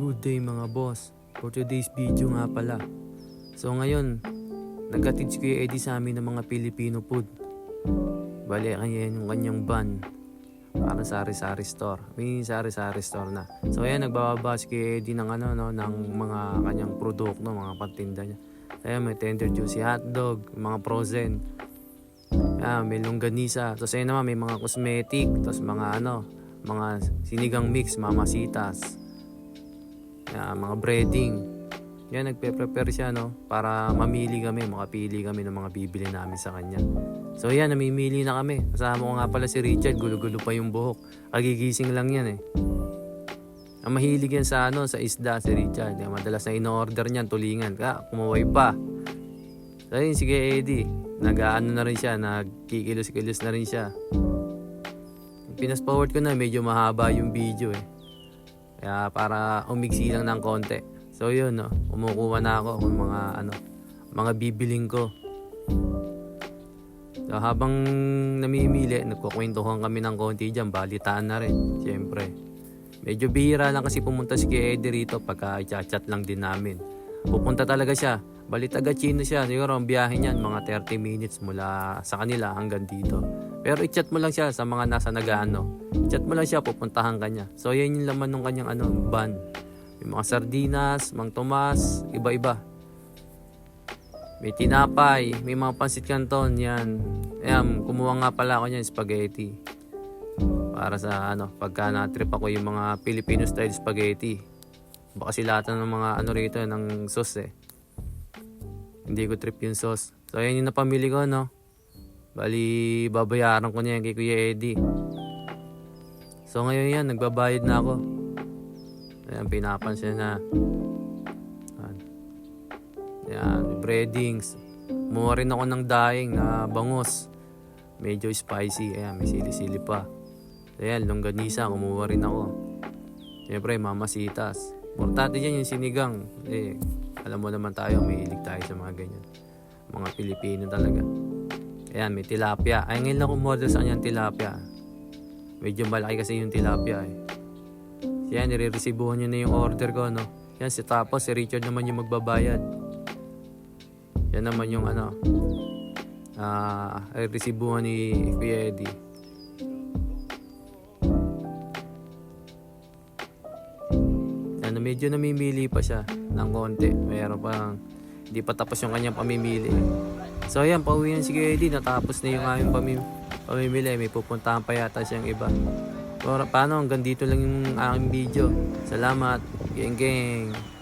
Good day mga boss. For today's video nga pala. So ngayon, nagkatid si Kuya Eddie sa amin ng mga Filipino food. Bali, kanya yung kanyang van. Para sa sari-sari store. May sari-sari store na. So ayan, nagbababa si Kuya Eddie ng ano, no, ng mga kanyang produkto, mga patinda niya. Ayan, may tender juicy hotdog, mga frozen. Ayan, may longganisa. Tapos ayun naman, may mga cosmetic. Tapos mga ano, mga sinigang mix, mamasitas. Yan, mga breading. Yan, nagpe-prepare siya, no? Para mamili kami, makapili kami ng mga bibili namin sa kanya. So yan, namimili na kami. Kasama ko nga pala si Richard, gulo-gulo pa yung buhok. Kagigising lang yan eh. Ang mahilig yan sa ano, sa isda si Richard. Yan, madalas na in-order niyan, tulingan. Kaya, kumaway pa. So yun, sige Eddie. Nag-ano na rin siya, nagkikilos-kilos na rin siya. Pinas forward ko na, medyo mahaba yung video eh. Kaya para umigsi lang ng konti. So yun, no, kumukuha na ako ng mga ano, mga bibiling ko. So habang namimili, nagkukwentuhan kami ng konti dyan, balitaan na rin, siyempre. Medyo bihira lang kasi pumunta si Kuya Eddie rito pagka chat lang din namin. Pupunta talaga siya. Bali taga Chino siya. Siguro ang biyahe niyan mga 30 minutes mula sa kanila hanggang dito. Pero i-chat mo lang siya sa mga nasa nagaano. Chat mo lang siya, pupuntahan ka. So yan yung laman ng kanyang ano, van. May mga sardinas, mang tomas, iba-iba. May tinapay, may mga pansit canton, yan. Ayan, kumuha nga pala ako niyan, spaghetti. Para sa ano, pagka na-trip ako yung mga Filipino style spaghetti. Baka kasi lahat ng mga ano rito ng sauce eh. Hindi ko trip yung sauce. So ayan yung napamili ko no. Bali babayaran ko niya kay Kuya Eddie. So ngayon yan, nagbabayad na ako. Ayan, pinapansin na. Ayan. Ayan, breadings. Kumuha rin ako ng daing na bangos. Medyo spicy. Ayan, may sili-sili pa. Ayan, longganisa, kumuha rin ako. Siyempre, mamasitas. Importante dyan yung sinigang. Eh, alam mo naman tayo, may hilig tayo sa mga ganyan. Mga Pilipino talaga. Ayan, may tilapia. Ay, ngayon lang umorder sa kanyang tilapia. Medyo malaki kasi yung tilapia eh. Yan, nire-receivehan niya na yung order ko, no? Yan, si tapos si Richard naman yung magbabayad. Yan naman yung ano, ah, uh, receivehan ni Kuya Eddie. Yan, medyo namimili pa siya ng konti. Mayroon pa hindi pa tapos yung kanyang pamimili. So ayan, pauwi na si Kuya Eddie. Natapos na yung aming pamim pamimili. May pupuntahan pa yata siyang iba. So, paano? Hanggang dito lang yung aking video. Salamat. Geng geng.